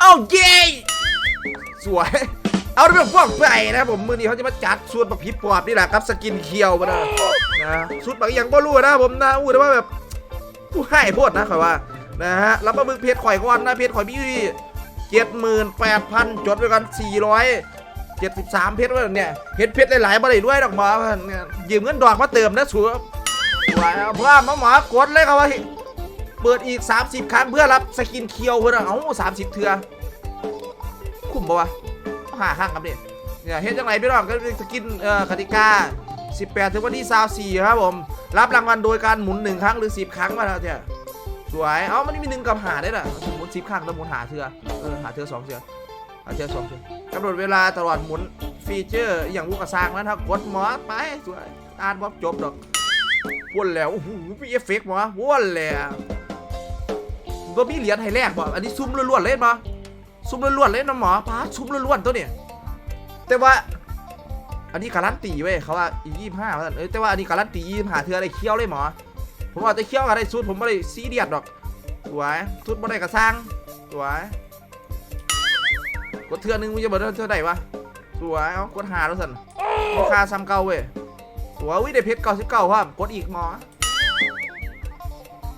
เอาเย้สวย เอาเรื่องพวกไปนะผมมือนี้เขาจะมาจัดสูตรบักผีปอบนี่แหละครับสกินเคียวมานะนะสูตรบางอย่างก็รู้นะผมนะอู้แต่ว่าแบบผู้ให้โพดนะข่อยว่านะฮะแล้วมาบึกเพจข่อยก่อนนะเพจข่อยมีเจ็ดหมื่นแปดพันจดไว้กันสี่ร้อยเจ็ดสิบสามเพชรว่าเนี่ยเพชรเพชรหลายๆบ่ได้ด้วยดอกหมอเนี่ยยืมเงินดอกมาเติมนะสัวสวยเอาเพื่อมาหมอกดเลยครับว่า เปิดอีก 30 ครั้งเพื่อรับสกินเคียวเพื่อนอะเอ้า30เถื่อคุ้มปะวะหาข้างครับเนี่ยเนี่ยเฮ็ดจังไรพี่น้องก็เป็นสกินเอ่อกติกา 18 ถึงวันที่24ครับผม รับรางวัลโดยการหมุน 1 ครั้งหรือ 10 ครั้งมาแล้วเนี่ยสวย เอ้ามันมีหนึ่งกับหาได้น่ะหมุน10 ครั้งแล้วหมุนหาเถื่อเออหาเถื่อสองเถื่อหาเถื่อสองเถื่อกำหนดเวลาตลอดหมุนฟีเจอร์อย่างลูกกระซางแล้วถ้ากดหมอไปสวยอ่านว่าจบดอกวนแล้วโอ้โหมีเอฟเฟกต์หมอวนแล้ว บ่มีเหรียญให้แลกบ่อันนี้ซุ่มล้วนๆเล่นบ่ซุ่มล้วนๆเล่นนะหมอป้าซุ่มล้วนๆตัวเนี่ยแต่ว่า อันนี้การันตีเว้ยเขาว่ายี่ห้าว่าเอ้ยแต่ว่าอันนี้การันตียี่ห้าเธออะไรเคี้ยวเลยหมอ ผมว่าจะเคี้ยวอะไรสุดผมไม่ได้ซีเรียสดอกสวยสุดไม่ได้กระซังสวยกดเทือนึงมึงจะบิดเท่าไหร่วะสวยเอากดหาแล้วสันราคาซ้ำเก่าเว้ยสวยวิได้เพชรเก้าสิบเก้าครับกดอีกหมอ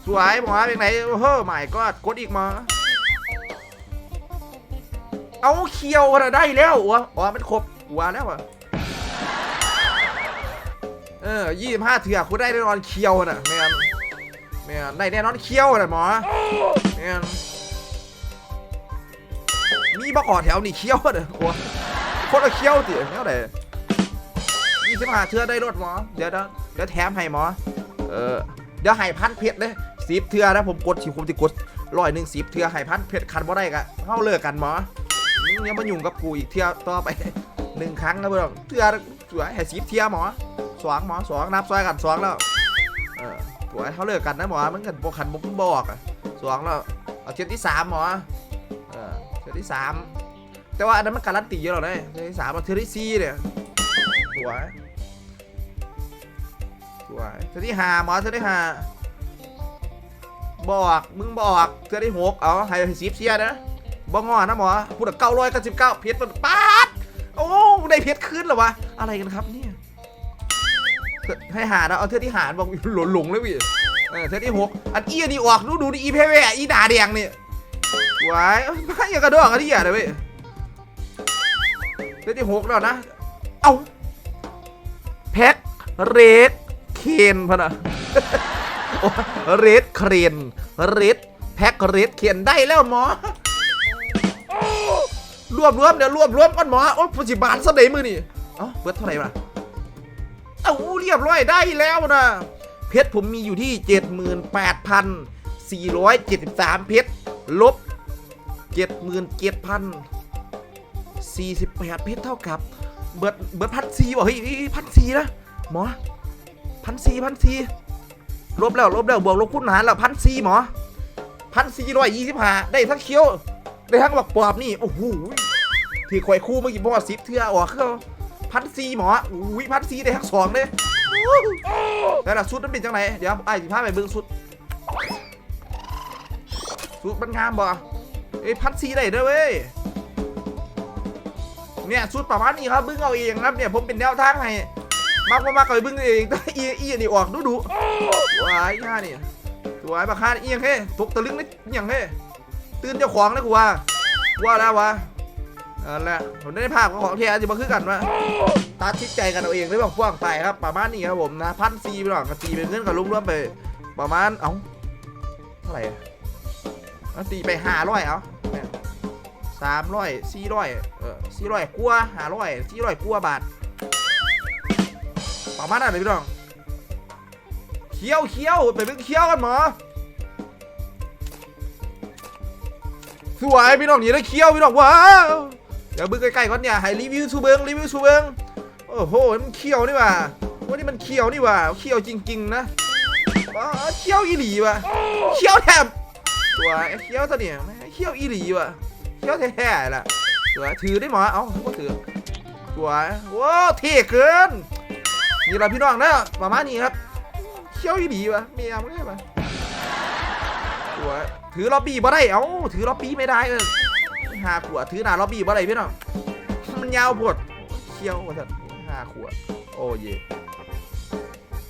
สวยหมอเป็นไหนโอ้โหไม่ก็กดอีกหมอเอาเคียวอะได้แล้ววะอ๋อมันครบหัวแล้ววะเออยี่สิบห้าเถื่อคุณได้แน่นอนเคียวน่ะแมนแมนได้แน่นอนเคียวน่ะหมอแมนมีบ่ขอแถวนี่เคียวน่ะโอ้คนละเคียวติแนวไหนยี่สิบห้าเถื่อได้รถหมอเดี๋ยวเดี๋ยวเดี๋ยวแถมให้หมอ เออ เดี๋ยวให้พันเพชรเลยสิบเทือนะผมกดสิผมจะกดร้อยหนึ่งสิบเทือให้พันเพชรคันบ่ได้กะเข้าเลิกกันหมอมึงยังมายุ่งกับกูอีกเทือต่อไปหนึ่งครั้งนะเพื่อนเทือสวยให้สิบเทือหมอสองหมอสองนับซอยกันสองแล้วเออสวยเขาเลิกกันนะหมอมันกันบขันบุกบอกอะสองแล้วเอาเทือที่สามหมอเออเทือที่สามแต่ว่าอันนั้นมันการันตีเยอะหรอกนะเทือที่สามเอาเทือที่สี่เนี่ยสวย วยเธอที่หาหมอเธอที่หาบอกมึงบอกเธอที่หกเอาให้สิบเสียนะบ่งอนะหมอพูดเก้าร้อยเก้าสิบเก้าเพชรมันป๊าดโอ้ได้เพชรขึ้นหรอวะอะไรกันครับเนี่ยให้หานะเอาเธอที่หาบอกหลงหลงเลยวิเออเธอที่หกอันอีอันนี้ออกดูดูดิอีเพเวอีดาแดงเนี่ยสวยไม่อย่ากระโดดกันที่อย่าเลยเว้ยเธอที่หกแล้วนะเอ้าแพ็คเรด เคนพะนะเรดเครนเรดแพ็คเรดเคนได้แล้วหมอรวบรวมเดี๋ยวรวบรวมก่อนหมอโอ้ยผู้สิบาทสเดมือนี่เอ้าเบิร์ดเท่าไหร่วะเอ้าเรียบร้อยได้แล้วนะเพชรผมมีอยู่ที่ 78,473 เพชรลบ 77,048 เพชรเท่ากับ เบิร์ดเบิร์ดพันซีบอกเฮ้ยพันซีนะหมอ พันซีพันซีลบแล้วลบแล้วบวกลบคูณหารแล้วพันซีหมอพันซีร้อยยี่สิบห้าได้ทั้งเคี้ยว ได้ทั้งบักปอบนี่ โอ้โหที่ข่อยคู่เมื่อกี้บอกว่าสิบเทือออกคือพันซีหมออุ้ยพันซีได้ทั้งสองเลยแล้วล่ะชุดมันเป็นจังไหนเดี๋ยวไอ้สิพาไปเบิ่งชุดชุดมันงามบ่เอ้พันซีได้เด้อเว้ยเนี่ยชุดประมาณนี้ครับเบึ้งเอาเองครับเนี่ยผมเป็นแนวทางให้ มากมากๆก็ไปบึ้งเองต่อีอีอันนี่ออกดูดูวายย่านี่สวยบักคาเอียงเฮ้ตกตะลึงนิดอย่างเฮ้ตื่นเจ้าของนะกูว่าว่าแล้ววะนั่นแหละผมได้ภาพของแท้จะมาคือกันวะตาชิดใจกันเอาเองเลยบอกพ่วงไปครับ ประมาณนี้ครับผมนะพันซีไปหรอกตีเป็นเงินกับลุงร่วมไป ประมาณเอ้าเท่าไหร่เอาตีไปห้าร้อยเอาสามร้อยสี่ร้อยเออสี่ร้อยกว่าห้าร้อยสี่ร้อยกว่าบาท ประมาณนั้เลยพี่น้องเคี้ยวเคี้ยวไปเบิ่งเคี้ยวกันหมอสวยพี่น้องนี่ได้เคี้ยวพี่น้องว้าวเดี๋ยวเบิ่งใกล้ๆก่อนเนี่ยให้รีวิวชูเบิงรีวิวชูเบิงโอ้โหมันเคี้ยวนี่หว่าวันนี้มันเคี้ยวนี่หว่าเคี้ยวจริง ๆ นะว้าเคี้ยวอีหลีว่ะเคี้ยวแถมตัวเคี้ยวตัวเนี่ยเคี้ยวอีหลีว่ะเที่ยวแท้ๆล่ะสวยถือได้หมอเอ้าก็ถือสวยว้าวเท่เกิน นี่เราพี่น้องนะประมาณนี้ครับเที่ยวอีดีวะเมียไม่ได้ปะสวถือล็อบบี้บ่ได้เอ้าถือล็อบบี้ไม่ได้เออหาขวดถือหนาล็อบบี้บ่ได้พี่น้องมันยาวปวดเขี้ยวว่าสัตว์หาขวดโอ้ย